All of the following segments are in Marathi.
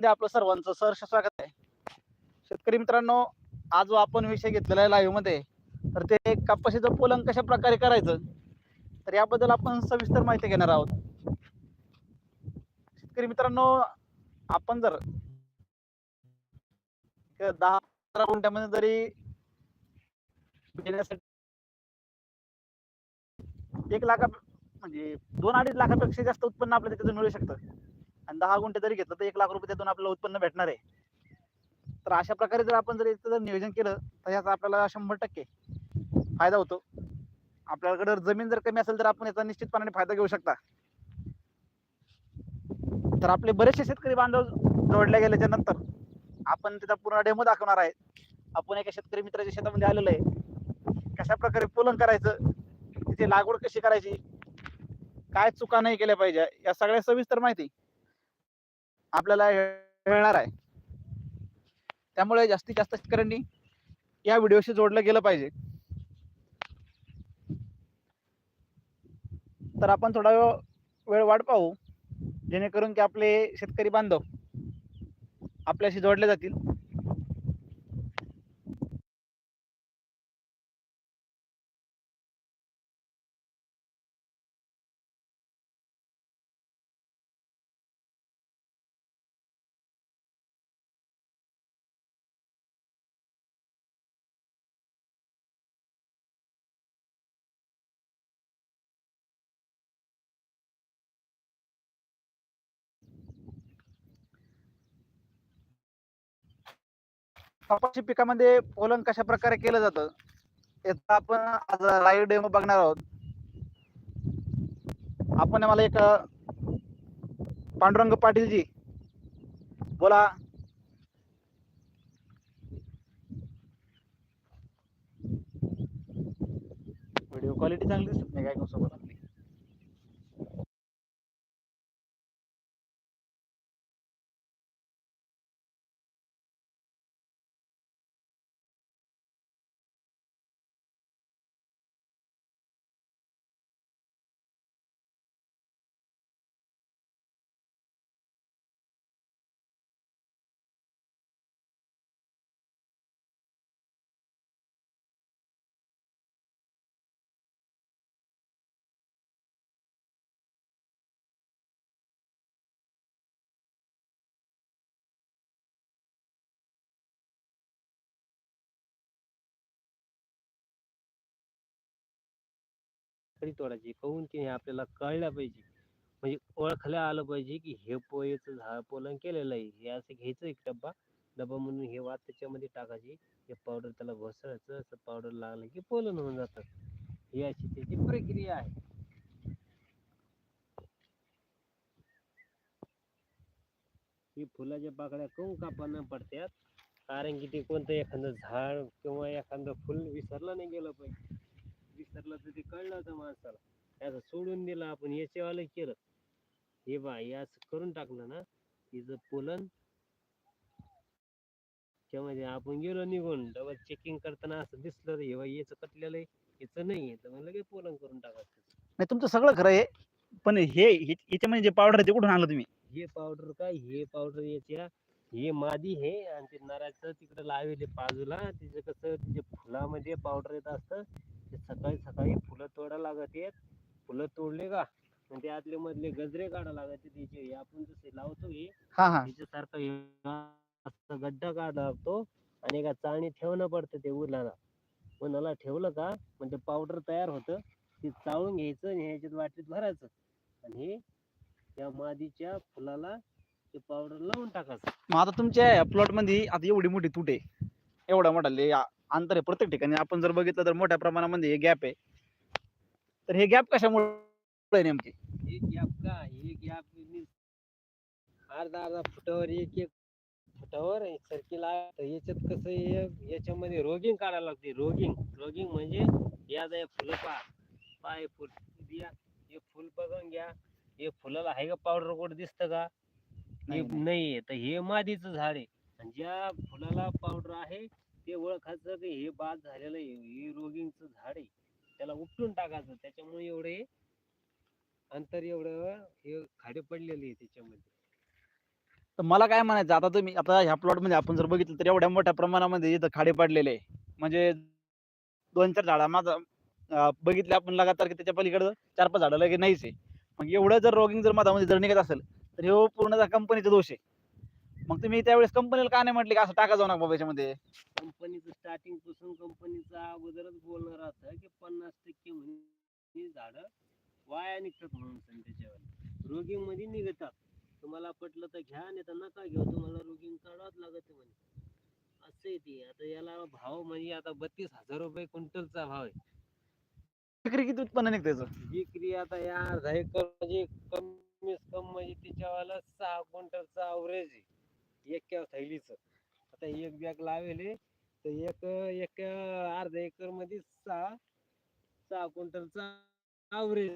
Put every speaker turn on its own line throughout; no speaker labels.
मध्ये आपलं सर्वांचं सहर्ष स्वागत आहे. शेतकरी मित्रांनो आज जो आपण विषय घेतलेला आहे लाईव्हमध्ये. तर ते कपाशीचं पोलन कशा प्रकारे करायचं? तर याबद्दल आपण सविस्तर माहिती घेणार आहोत. शेतकरी मित्रांनो आपण जर दहा पंधरा गुंठ्यामध्ये जरी एक लाखा म्हणजे दोन अडीच लाखापेक्षा जास्त उत्पन्न आपल्याला तिथे मिळू शकतं. आणि दहा गुंठे जरी घेतलं तर एक लाख रुपये त्यातून आपल्याला उत्पन्न भेटणार आहे. तर अशा प्रकारे जर आपण जर इथं जर नियोजन केलं तर याचा आपल्याला शंभर टक्के फायदा होतो. आपल्याकडे जमीन जर कमी असेल तर आपण याचा निश्चितपणाने फायदा घेऊ शकता. तर आपले बरेचसे शेतकरी बांधव जोडले गेल्याच्यानंतर आपण त्याचा पूर्ण डेमो दाखवणार आहे आपण एका शेतकरी मित्राच्या शेतामध्ये आलेलो आहे. कशा प्रकारे पोलन करायचं तिथे लागवड कशी करायची काय चुका नाही केल्या पाहिजे या सगळ्या सविस्तर माहिती आपल्याला मिळणार आहे. त्यामुळे जास्तीत जास्त शेतकऱ्यांनी या व्हिडिओशी जोडलं गेलं पाहिजे. तर आपण थोडा वेळ वेळ वाट पाहू जेणेकरून की आपले शेतकरी बांधव आपल्याशी जोडले जातील. कपाशी पिकामध्ये पोलन कशा प्रकारे केलं जातं याचा आपण आज लाईव्ह डेमो बघणार आहोत. आपण मला एक पांडुरंग पांडुरंग पाटीलजी बोला. व्हिडिओ क्वालिटी चांगली दिसत नाही काय कसं बोला
खरी तोडायची. कहून की हे आपल्याला कळलं पाहिजे. म्हणजे ओळखल्या आलं पाहिजे की हे पोहेचं झाड पोलन केलेलं आहे. हे असं घ्यायचं एक डब्बा? डब्बा म्हणून हे वात त्याच्यामध्ये टाकायची. हे पावडर त्याला घोसळायचं असं पावडर लागलं की पोलन होऊन जातं. ही अशी त्याची प्रक्रिया आहे. ही फुलाच्या पाकळ्या कहून कापाना पडत्यात कारण की ते कोणतं एखादं झाड किंवा एखादं फुल विसरलं नाही गेलं पाहिजे. विसरलं तर ते कळलं होतं माणसाला. त्याचं सोडून दिलं आपण याच्यावालं केलं. हे बा हे असं करून टाकलं ना तिचं पोलन त्यामध्ये आपण गेलो निघून डबल चेकिंग करताना असं दिसलं रे हे बा याचं कटलेलं आहे याचं नाही तर मग लगेच पोलन करून टाकायचं.
नाही तुमचं सगळं खरं आहे पण हे हे- याच्यामध्ये जे पावडर आहे ते कुठून आणलं तुम्ही?
हे पावडर काय हे पावडर याच्या हे मादी हे आणि ते नराचं तिकडे लावले बाजूला. तिचं कसं तिच्या फुलामध्ये पावडर येत असतं. ते सकाळी सकाळी फुलं तोडा लागत आहेत. फुलं तोडले का? मग ते आतले मधले गजरे काढा लागत तिचे. हे आपण जसे लावतो हे त्याच्यासारखं असं गड्डा काढा लागतो आणि एका चाळणी ठेवणं पडतं ते उन्हाला उन्हाला ठेवलं का? म्हणजे पावडर तयार होतं. ते चाळून घ्यायचं आणि ह्याच्यात वाटीत भरायचं. आणि हे त्या मादीच्या फुलाला ते पावडर लावून टाकायचं.
मग आता तुमच्या प्लॉटमध्ये आता एवढी मोठी तूट आहे. एवढा मोठा ले- आ- अंतर आहे प्रत्येक ठिकाणी. आपण जर बघितलं तर मोठ्या प्रमाणामध्ये हे गॅप आहे. तर हे गॅप कशामुळे आहे नेमके?
हे गॅप का? हे गॅप अर्धा अर्धा फुटावर एक एक फुटावर सर्किल याच्यात कसं आहे, याच्यामध्ये रोगिंग काढायला लागते. रोगिंग रोगिंग म्हणजे या जा फुलं पा पाय फुल. या हे फुल बघून घ्या. हे फुलाला आहे का पावडर कोट दिसतं का? हे
नाही.
तर हे मादीचं झाड आहे. आणि ज्या फुलाला पावडर आहे ते ओळखायचं की हे बाद झालेलं आहे. हे रोगिंगचं झाड आहे. त्याला उपटून टाकायचं. त्याच्यामुळे एवढे अंतर एवढं हे खाडे पडलेले आहे त्याच्यामध्ये.
तर मला काय म्हणायचं आता तुम्ही आता ह्या प्लॉटमध्ये आपण जर बघितलं तर एवढ्या मोठ्या प्रमाणामध्ये इथं खाडे पडलेले आहे. म्हणजे दोन चार झाडा माझं अं, बघितले आपण लगातार की त्याच्या पलीकडे चार पाच झाडं लगे नाहीच आहे. मग एवढं जर रॉगिंग जर मधामध्ये जर निघत असेल तर हे पूर्ण कंपनीचा दोष आहे. मग तुम्ही त्यावेळेस कंपनीला का नाही म्हटले की असं टाका जाऊ नका बाबा याच्यामध्ये?
कंपनीचं स्टार्टिंगपासून कंपनीचं अगोदरच बोलणं राहतं की पन्नास टक्के म्हणजे झाड वाया निघतात म्हणून त्याच्यावर. रोगिंगमध्ये निघतात. तुम्हाला पटलं तर घ्या नाही तर नका घेऊ. तुम्हाला रोगिंग काढावंच लागत म्हणे. असं आहे ते. आता याला भाव म्हणजे आता बत्तीस हजार रुपये क्विंटलचा भाव आहे.
विक्री किती उत्पन्न निघतं
विक्री आता या म्हणजे कमीत कम म्हणजे त्याच्यावाला सहा क्विंटलचा अवरेज आहे. एका थैलीच. आता एक बॅग लावेले तर एक एक अर्धा एकरमध्ये सहा सहा क्विंटलचा अवरेज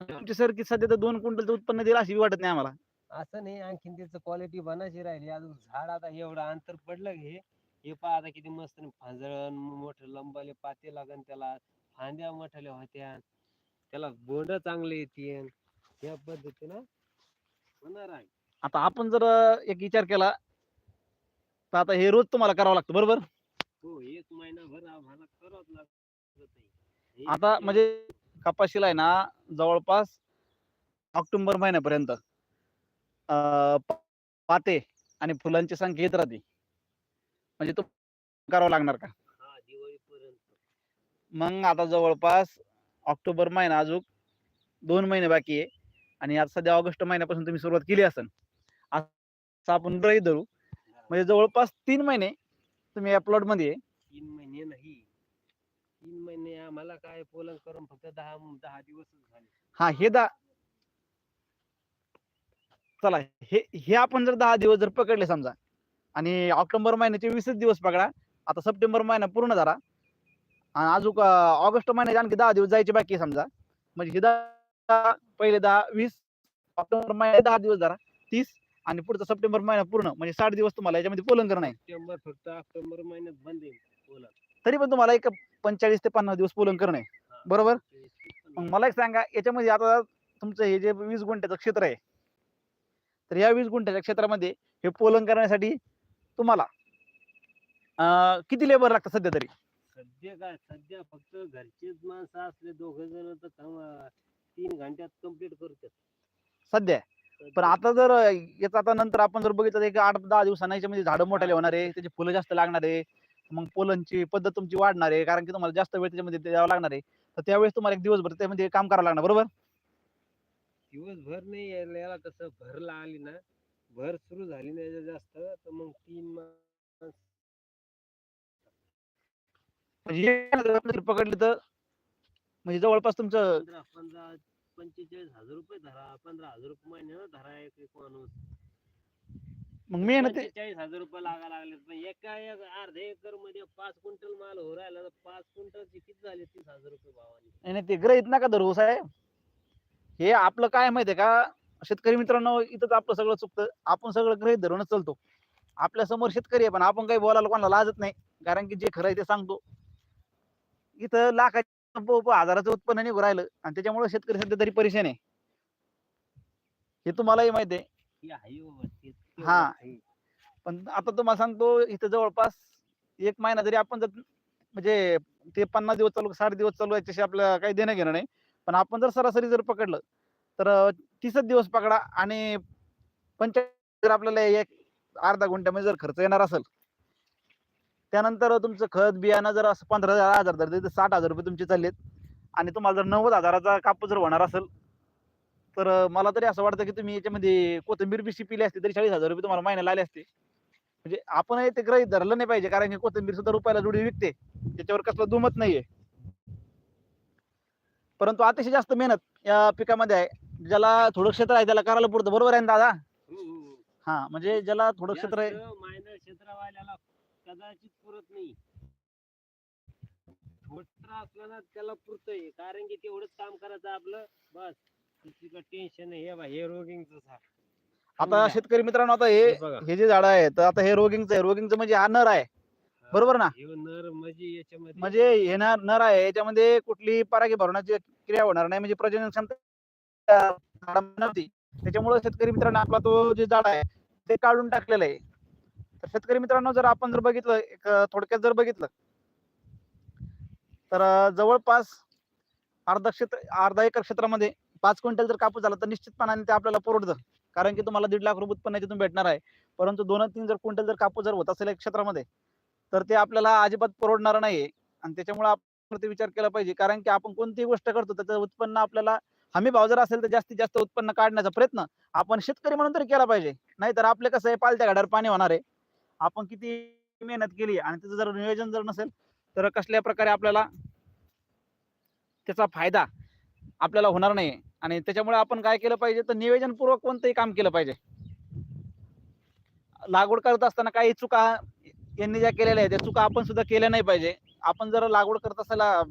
तुमची सर की सध्या तर दोन क्विंटलचं उत्पन्न दिलं अशी वाटत नाही आम्हाला.
असं नाही आणखीन त्याचं क्वालिटी बनायची राहिली. अजून झाड आता एवढं अंतर पडलं हे हे पहा आता किती मस्त फांजळण मोठं लंबाले पाते लागन त्याला. फांद्या मोठ्याल्या होत्या. त्याला बोंड चांगले येतील. या पद्धतीनं होणार आहे.
आता आपण जर एक विचार केला तर आता हे रोज तुम्हाला करावं लागतं बरोबर?
हो एक महिनाभर आम्हाला करावंच लागत
आता म्हणजे कपाशीला आहे ना जवळपास ऑक्टोबर महिन्यापर्यंत अं, प- पाते आणि फुलांची संख्या येत राहते. म्हणजे तो करावं लागणार का?
हा दिवाळीपर्यंत.
मग आता जवळपास ऑक्टोबर महिना अजून दोन महिने बाकी आहे. आणि आता सध्या ऑगस्ट महिन्यापासून तुम्ही सुरुवात केली असेल असं आपण गृहीत धरू. म्हणजे जवळपास तीन महिने तुम्ही या प्लॉटमध्ये
तीन महिने नाही. तीन महिने आम्हाला काय पोलन करून फक्त दहा दहा दिवसच झाले.
हा हे दा चला हे हे आपण जर दहा दिवस जर पकडले समजा आणि ऑक्टोबर महिन्याचे वीसच दिवस पकडा आता सप्टेंबर महिना पूर्ण झाला आणि अजून ऑगस्ट महिन्याचे आणखी दहा दिवस जायचे बाकी समजा म्हणजे हे दहा पहिले दहा वीस ऑक्टोबर महिन्यात दहा दिवस धरा. तीस आणि पुढचा सप्टेंबर महिना पूर्ण म्हणजे साठ दिवस तुम्हाला याच्यामध्ये पोलन करणं आहे
सप्टेंबर फक्त ऑक्टोबर महिन्यात बंद पोलन
तरी पण तुम्हाला एक पंचेचाळीस ते पन्नास दिवस पोलन करणं आहे बरोबर. मग मला एक सांगा याच्यामध्ये आता तुमचं हे जे वीस गुंठ्याचं क्षेत्र आहे तर या वीस गुंठ्याच्या क्षेत्रामध्ये हे पोलन करण्यासाठी तुम्हाला अं, किती लेबर लागतं सध्या तरी?
सध्या काय सध्या फक्त घरचेच माणसं असले दोघ जण तर कम- तीन घंट्यात कंप्लीट करतात.
सध्या पण. आता जर याचं आता नंतर आपण जर बघितलं तर एक आठ दहा दिवसांना याच्यामध्ये झाडं मोठाले होणार आहे त्याची फुलं जास्त लागणार आहे मग पोलनची पद्धत तुमची वाढणार आहे कारण की तुम्हाला जास्त वेळ त्याच्यामध्ये द्यावा लागणार आहे. तर त्यावेळेस तुम्हाला एक दिवसभर त्यामध्ये काम करावं लागणार बरोबर?
दिवसभर नाही यायला याला कसं भरला आली ना भर सुरू झाली ना याच्या जास्त तर मग तीन
म्हणजे पकडले तर म्हणजे जवळपास तुमचं
पंधरा पंधरा पंचेचाळीस हजार रुपये धरा. पंधरा हजार रुपये महिन्यानं धरा एक एक माणूस.
मग मेहनत
पंचेचाळीस हजार रुपये लागा लागले पण एका एक अर्ध्या एकरमध्ये पाच क्विंटल माल हो राहिला तर पाच क्विंटलचे किती झाले तीस हजार रुपये भावाने?
नाही नाही, ते ग्रहित नका धरू साहेब. हे आपलं काय माहितीये का? शेतकरी मित्रांनो इथंच आपलं सगळं चुकतं. आपण सगळं ग्रहित धरूनच चालतो. आपल्यासमोर शेतकरी आहे पण आपण काही बोलायला कोणाला लाजत नाही. कारण की जे खरं आहे ते सांगतो. इथं लाखाच्या हजाराचं उत्पन्न निघू राहिलं आणि त्याच्यामुळे शेतकरी सध्या तरी परेशान आहे. हे तुम्हालाही माहिती आहे.
ही
हा. पण आता तुम्हाला सांगतो इथं जवळपास एक महिना जरी आपण जर म्हणजे ते पन्नास दिवस चालू साठ दिवस चालू याच्याशी आपल्याला काही देणं घेणं नाही. पण आपण जर सरासरी जर पकडलं तर तीसच दिवस पकडा आणि पंचाळीस जर आपल्याला एक अर्धा गुंठ्यामध्ये जर खर्च येणार असेल त्यानंतर तुमचं खत बियाणं जर असं पंधरा हजार हजार धरले तर साठ हजार रुपये तुमचे चाललेत. आणि तुम्हाला जर नव्वद हजाराचा कापूस जर होणार असेल तर मला तरी असं वाटतं की तुम्ही याच्यामध्ये कोथिंबीर बिशी पिली असती तरी चाळीस हजार रुपये तुम्हाला महिन्याला आले असते. म्हणजे आपण ते ग्रहित धरलं नाही पाहिजे कारण की कोथिंबीर सुद्धा रुपयाला जोडी विकते. त्याच्यावर कसलं दुमत नाहीये. परंतु अतिशय जास्त मेहनत या पिकामध्ये आहे. ज्याला थोडं क्षेत्र आहे त्याला करायला पुरतं. बरोबर आहे ना दादा?
हो, हो, हो.
हा म्हणजे ज्याला थोडं क्षेत्र आहे
कदाचित पुरत नाही. छोटा असला ना त्याला पुरतंय. कारण की तेवढंच काम करायचं आपलं. बस. दुसरीकडे टेन्शन हे बा हे रोगिंगच
आता शेतकरी मित्रांनो आता हे
हे बघा.
हे जे झाड आहे तर आता हे रोगिंगचं आहे. रोगिंगचं म्हणजे हा नर आहे. बरोबर ना?
नर म्हणजे याच्यामध्ये
म्हणजे हे नर नर आहे. याच्यामध्ये कुठली परागी भरण्याची क्रिया होणार नाही. म्हणजे प्रजनन क्षमता त्या झाडामध्ये नव्हती. त्याच्यामुळे शेतकरी मित्रांनो आपला तो जे झाड आहे ते काढून टाकलेलं आहे. तर शेतकरी मित्रांनो जर आपण जर बघितलं एक थोडक्यात जर बघितलं तर जवळपास अर्धा क्षेत्र अर्धा एकर क्षेत्रामध्ये पाच क्विंटल जर कापूस झाला तर निश्चितपणाने ते आपल्याला परवडतं. कारण की तुम्हाला दीड लाख रुपये उत्पन्न तिथून भेटणार आहे. परंतु दोन तीन जर क्विंटल जर कापूस जर होत असेल एक क्षेत्रामध्ये तर ते आपल्याला अजिबात परवडणार नाही आणि त्याच्यामुळे आपण ते विचार केला पाहिजे. कारण की आपण कोणतीही गोष्ट करतो त्याचं उत्पन्न आपल्याला हमी भाव जर असेल तर जास्तीत जास्त उत्पन्न काढण्याचा प्रयत्न आपण शेतकरी म्हणून तरी केला पाहिजे. नाहीतर आपले कसं आहे पालत्या गाड्यावर पाणी होणार आहे. आपण किती मेहनत केली आणि त्याचं जर नियोजन जर नसेल तर कसल्या प्रकारे आपल्याला त्याचा फायदा आपल्याला होणार नाही? आणि त्याच्यामुळे आपण काय केलं पाहिजे? तर नियोजनपूर्वक कोणतंही काम केलं पाहिजे. लागवड करत असताना काही चुका यांनी ज्या केलेल्या आहेत त्या चुका आपण सुद्धा केल्या नाही पाहिजे. आपण जर लागवड करत असायला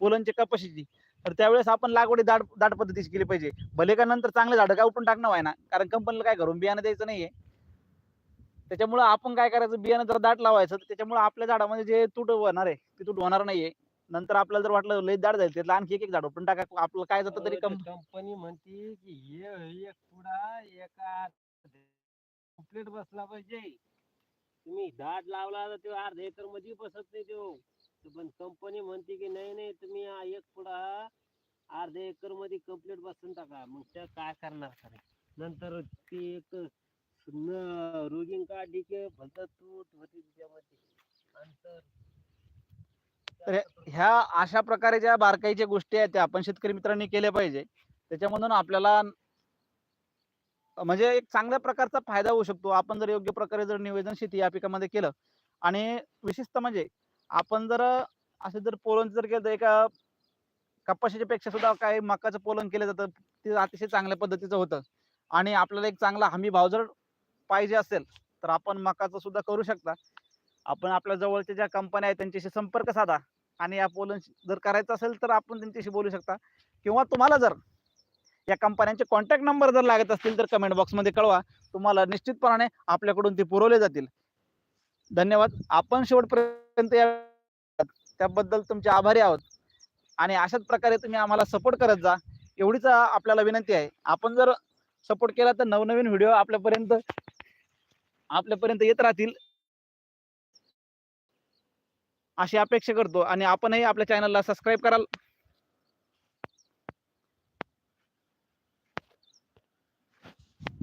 पोलांची कपाशीची तर त्यावेळेस आपण लागवडी दाट दाट पद्धतीची केली पाहिजे. भले का नंतर चांगले झाडं काय उपटून टाकणं व्हायना कारण कंपनीला काय घरून बियाणं द्यायचं नाहीये. त्याच्यामुळे आपण काय करायचं? बियाणं जर दाट लावायचं त्याच्यामुळे आपल्या झाडामध्ये जे तूट होणार आहे ते तूट होणार नाहीये. नंतर आपल्याला जर वाटलं लय दाट जाईल त्यातलं आणखी एक एक झाड पण टाका. आपलं काय जातं तरी
कंपनी म्हणते की हे एक पुडा एका बसला पाहिजे. तुम्ही दाट लावला तर तो अर्धा एकरमध्ये बसत नाही तो. पण कंपनी म्हणते की नाही नाही तुम्ही एक पुडा अर्ध्या एकरमध्ये कंप्लीट बसून टाका. मग त्या काय करणार नंतर ती एक न- रोगिंग काढली की तूट होती त्याच्यामध्ये अंतर
तर ह्या अशा प्रकारे ज्या बारकाईच्या गोष्टी आहेत त्या आपण शेतकरी मित्रांनी केल्या पाहिजे. त्याच्यामधून आपल्याला म्हणजे एक चांगल्या प्रकारचा फायदा होऊ शकतो. आपण जर योग्य प्रकारे जर नियोजन शेती या पिकामध्ये केलं आणि विशेषतः म्हणजे आपण जर असं जर पोलन जर केलं तर एका कपाशीच्या पेक्षा सुद्धा काही मकाचं पोलन केलं जातं ते अतिशय चांगल्या पद्धतीचं होतं. आणि आपल्याला एक चांगला हमी भाव जर पाहिजे असेल तर आपण मकाचं सुद्धा करू शकता. आपण आपल्या जवळच्या ज्या कंपन्या आहेत त्यांच्याशी संपर्क साधा. आणि या पोलन जर करायचं असेल तर आपण त्यांच्याशी बोलू शकता. किंवा तुम्हाला जर या कंपन्यांचे कॉन्टॅक्ट नंबर जर लागत असतील तर कमेंट बॉक्समध्ये कळवा. तुम्हाला निश्चितपणाने आपल्याकडून ते पुरवले जातील. धन्यवाद. आपण शेवटपर्यंत या त्याबद्दल तुमचे आभारी आहोत. आणि अशाच प्रकारे तुम्ही आम्हाला सपोर्ट करत जा. एवढीच आपल्याला विनंती आहे. आपण जर सपोर्ट केला तर नवनवीन व्हिडिओ आपल्यापर्यंत आपल्यापर्यंत येत राहतील. अशी अपेक्षा करतो आणि आपणही आपल्या चॅनलला सबस्क्राईब कराल.